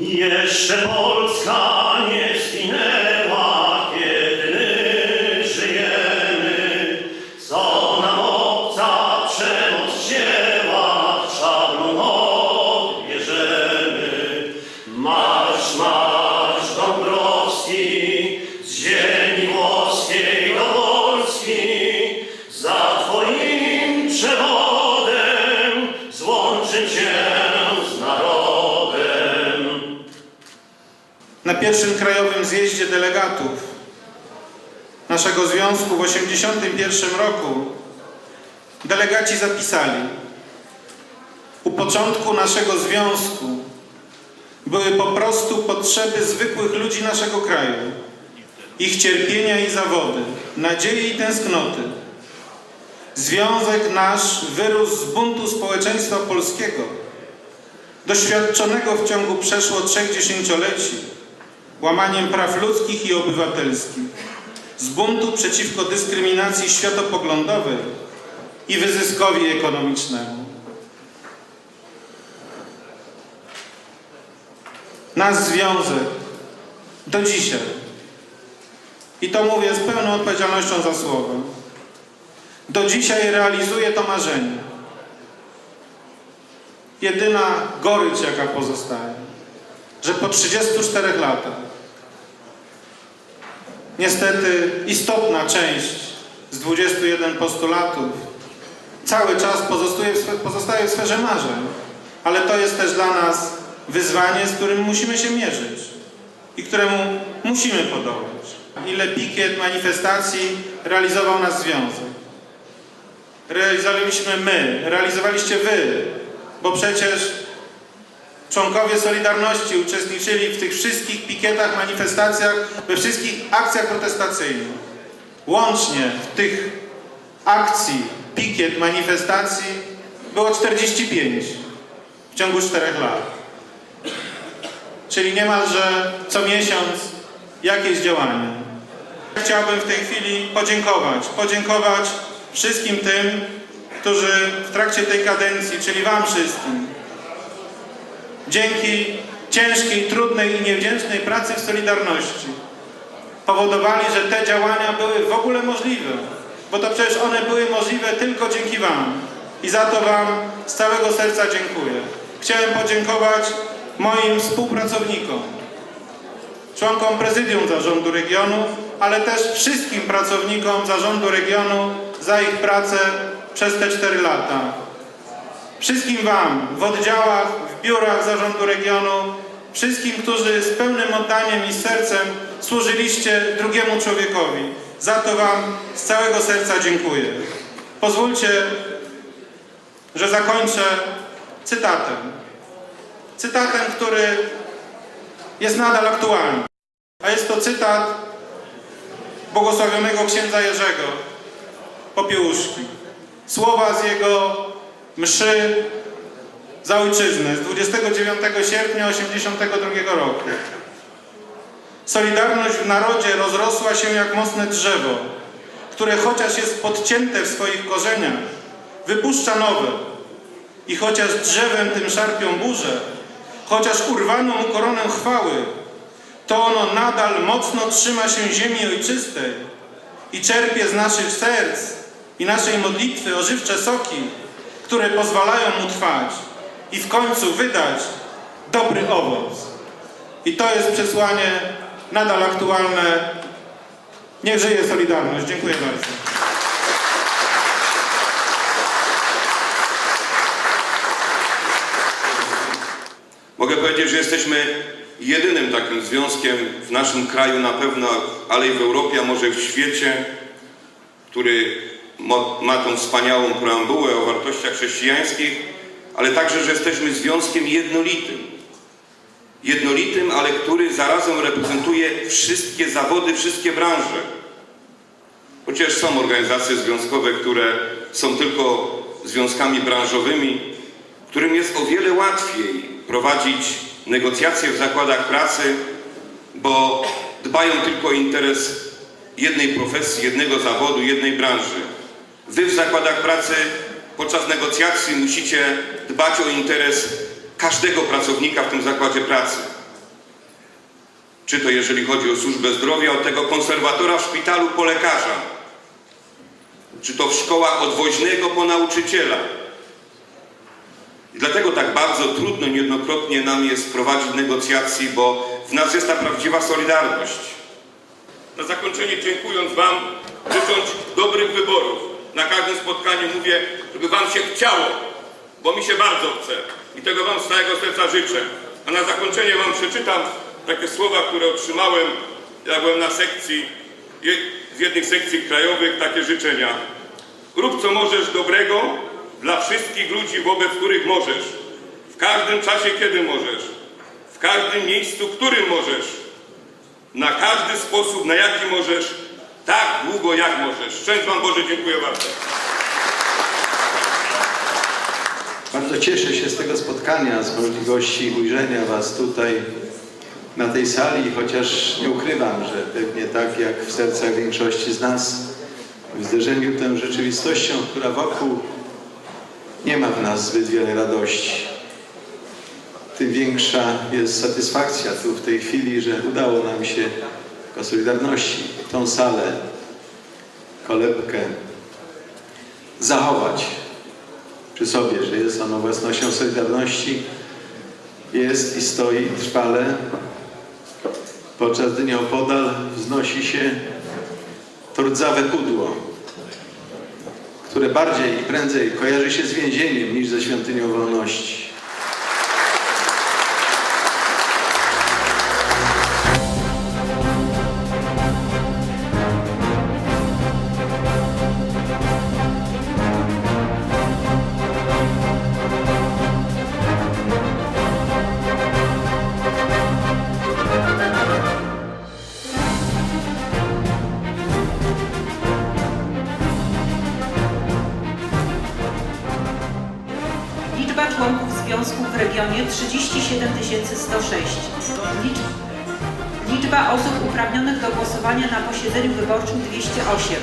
Jeszcze Polska nie zginęła, pierwszym krajowym zjeździe delegatów naszego związku w 1981 roku delegaci zapisali: U początku naszego związku były po prostu potrzeby zwykłych ludzi naszego kraju, ich cierpienia i zawody, nadzieje i tęsknoty. Związek nasz wyrósł z buntu społeczeństwa polskiego, doświadczonego w ciągu przeszło trzech dziesięcioleci łamaniem praw ludzkich i obywatelskich, z buntu przeciwko dyskryminacji światopoglądowej i wyzyskowi ekonomicznemu. Nasz związek do dzisiaj, i to mówię z pełną odpowiedzialnością za słowo, do dzisiaj realizuje to marzenie. Jedyna gorycz, jaka pozostaje, że po 34 latach niestety istotna część z 21 postulatów cały czas pozostaje w, swe- pozostaje w sferze marzeń, ale to jest też dla nas wyzwanie, z którym musimy się mierzyć i któremu musimy podołać. Ile pikiet manifestacji realizował nasz związek? Realizowaliśmy my, realizowaliście wy, bo przecież członkowie Solidarności uczestniczyli w tych wszystkich pikietach, manifestacjach, we wszystkich akcjach protestacyjnych. Łącznie w tych akcji, pikiet, manifestacji było 45 w ciągu 4 lat. Czyli niemalże co miesiąc jakieś działania. Chciałbym w tej chwili podziękować, podziękować wszystkim tym, którzy w trakcie tej kadencji, czyli Wam wszystkim, dzięki ciężkiej, trudnej i niewdzięcznej pracy w Solidarności powodowali, że te działania były w ogóle możliwe, bo to przecież one były możliwe tylko dzięki Wam. I za to Wam z całego serca dziękuję. Chciałem podziękować moim współpracownikom, członkom prezydium zarządu regionu, ale też wszystkim pracownikom zarządu regionu za ich pracę przez te 4 lata. Wszystkim Wam w oddziałach, w biurach zarządu regionu, wszystkim, którzy z pełnym oddaniem i sercem służyliście drugiemu człowiekowi. Za to Wam z całego serca dziękuję. Pozwólcie, że zakończę cytatem. Cytatem, który jest nadal aktualny. A jest to cytat błogosławionego księdza Jerzego Popiełuszki. Słowa z jego mszy za ojczyznę z 29 sierpnia 1982 roku. Solidarność w narodzie rozrosła się jak mocne drzewo, które chociaż jest podcięte w swoich korzeniach, wypuszcza nowe. I chociaż drzewem tym szarpią burze, chociaż urwano mu koronę chwały, to ono nadal mocno trzyma się ziemi ojczystej i czerpie z naszych serc i naszej modlitwy ożywcze soki, które pozwalają mu trwać i w końcu wydać dobry owoc. I to jest przesłanie nadal aktualne. Niech żyje Solidarność. Dziękuję bardzo. Mogę powiedzieć, że jesteśmy jedynym takim związkiem w naszym kraju na pewno, ale i w Europie, a może w świecie, który ma tą wspaniałą preambułę o wartościach chrześcijańskich, ale także, że jesteśmy związkiem jednolitym. Jednolitym, ale który zarazem reprezentuje wszystkie zawody, wszystkie branże. Chociaż są organizacje związkowe, które są tylko związkami branżowymi, którym jest o wiele łatwiej prowadzić negocjacje w zakładach pracy, bo dbają tylko o interes jednej profesji, jednego zawodu, jednej branży. Wy w zakładach pracy podczas negocjacji musicie dbać o interes każdego pracownika w tym zakładzie pracy. Czy to jeżeli chodzi o służbę zdrowia, od tego konserwatora w szpitalu po lekarza, czy to w szkołach od woźnego po nauczyciela. I dlatego tak bardzo trudno niejednokrotnie nam jest prowadzić negocjacji, bo w nas jest ta prawdziwa solidarność. Na zakończenie dziękując Wam, życząc dobrych wyborów. Na każdym spotkaniu mówię, żeby Wam się chciało, bo mi się bardzo chce. I tego Wam z całego serca życzę. A na zakończenie Wam przeczytam takie słowa, które otrzymałem, jak byłem na sekcji, z jednych sekcji krajowych, takie życzenia. Rób co możesz dobrego dla wszystkich ludzi, wobec których możesz. W każdym czasie, kiedy możesz. W każdym miejscu, którym możesz. Na każdy sposób, na jaki możesz. Tak długo, jak możesz. Szczęść Wam Boże, dziękuję bardzo. Bardzo cieszę się z tego spotkania, z możliwości ujrzenia Was tutaj na tej sali, chociaż nie ukrywam, że pewnie tak jak w sercach większości z nas, w zderzeniu tą rzeczywistością, która wokół nie ma w nas zbyt wiele radości. Tym większa jest satysfakcja tu w tej chwili, że udało nam się jako Solidarności tą salę, kolebkę zachować przy sobie, że jest ono własnością Solidarności, jest i stoi trwale, podczas gdy nieopodal wznosi się to rdzawe pudło, które bardziej i prędzej kojarzy się z więzieniem niż ze świątynią wolności. 37 106. Licz... Liczba osób uprawnionych do głosowania na posiedzeniu wyborczym 208.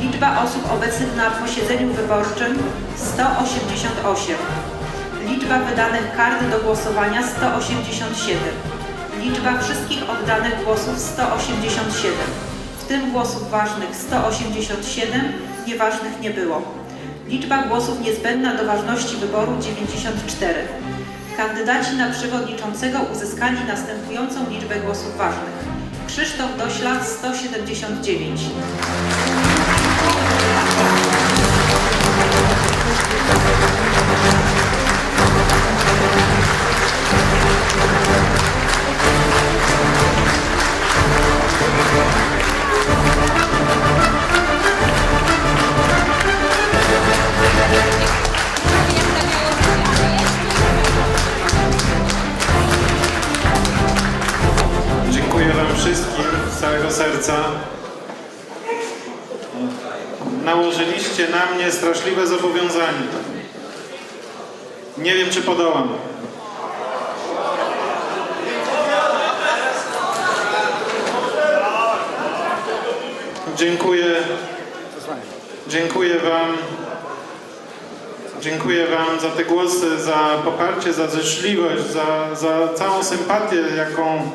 Liczba osób obecnych na posiedzeniu wyborczym 188. Liczba wydanych kart do głosowania 187. Liczba wszystkich oddanych głosów 187. W tym głosów ważnych 187, nieważnych nie było. Liczba głosów niezbędna do ważności wyboru 94. Kandydaci na przewodniczącego uzyskali następującą liczbę głosów ważnych. Krzysztof Doślak 179. Dziękuję mnie straszliwe zobowiązanie. Nie wiem, czy podołam. Dziękuję. Dziękuję Wam. Dziękuję Wam za te głosy, za poparcie, za życzliwość, za, za całą sympatię, jaką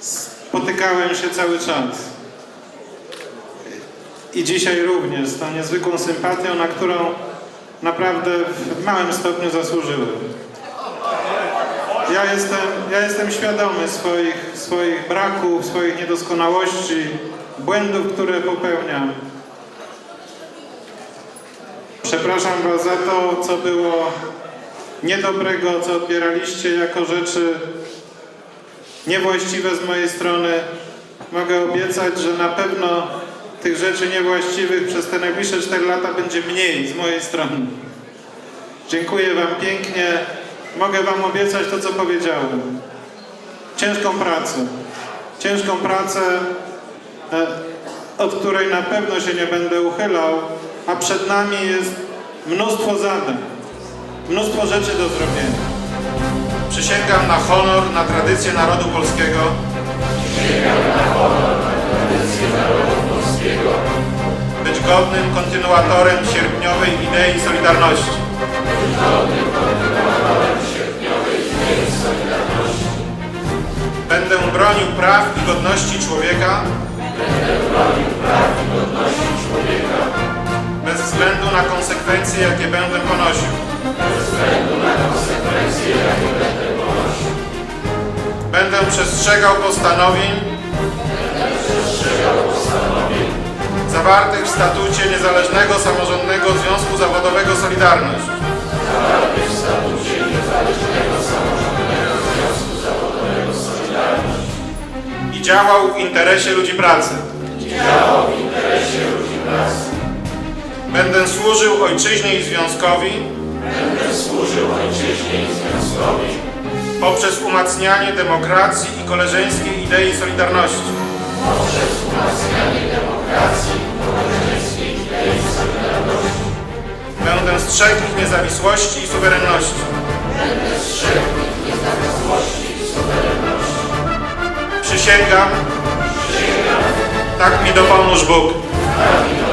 spotykałem się cały czas. I dzisiaj również z tą niezwykłą sympatią, na którą naprawdę w małym stopniu zasłużyłem. Ja jestem, ja jestem świadomy swoich, swoich braków, swoich niedoskonałości, błędów, które popełniam. Przepraszam Was za to, co było niedobrego, co odbieraliście jako rzeczy niewłaściwe z mojej strony. Mogę obiecać, że na pewno tych rzeczy niewłaściwych przez te najbliższe 4 lata będzie mniej z mojej strony. Dziękuję Wam pięknie. Mogę Wam obiecać to, co powiedziałem. Ciężką pracę. Ciężką pracę, e, od której na pewno się nie będę uchylał, a przed nami jest mnóstwo zadań, mnóstwo rzeczy do zrobienia. Przysięgam na honor, na tradycję narodu polskiego. Polskiego. Być godnym kontynuatorem sierpniowej idei Solidarności. Być godnym kontynuatorem sierpniowej idei Solidarności. Będę bronił praw i godności człowieka. Będę bronił praw i godności człowieka. Bez względu na konsekwencje, jakie będę ponosił. Bez względu na konsekwencje, jakie będę ponosił. Będę przestrzegał postanowień zawartych w statucie Niezależnego Samorządnego Związku Zawodowego Solidarność. I działał w interesie ludzi pracy. I działał w interesie ludzi pracy. Będę służył ojczyźnie i związkowi. Będę służył ojczyźnie i związkowi. Poprzez umacnianie demokracji i koleżeńskiej idei Solidarności. Poprzez umacnianie demokracji demokracji, obywatelickich i solidarności. Będę strzegł niezawisłości i suwerenności. Będę strzegł niezawisłości i suwerenności. Przysięgam. Przysięgam. Tak mi dopomóż Bóg. Tak mi dopomóż Bóg.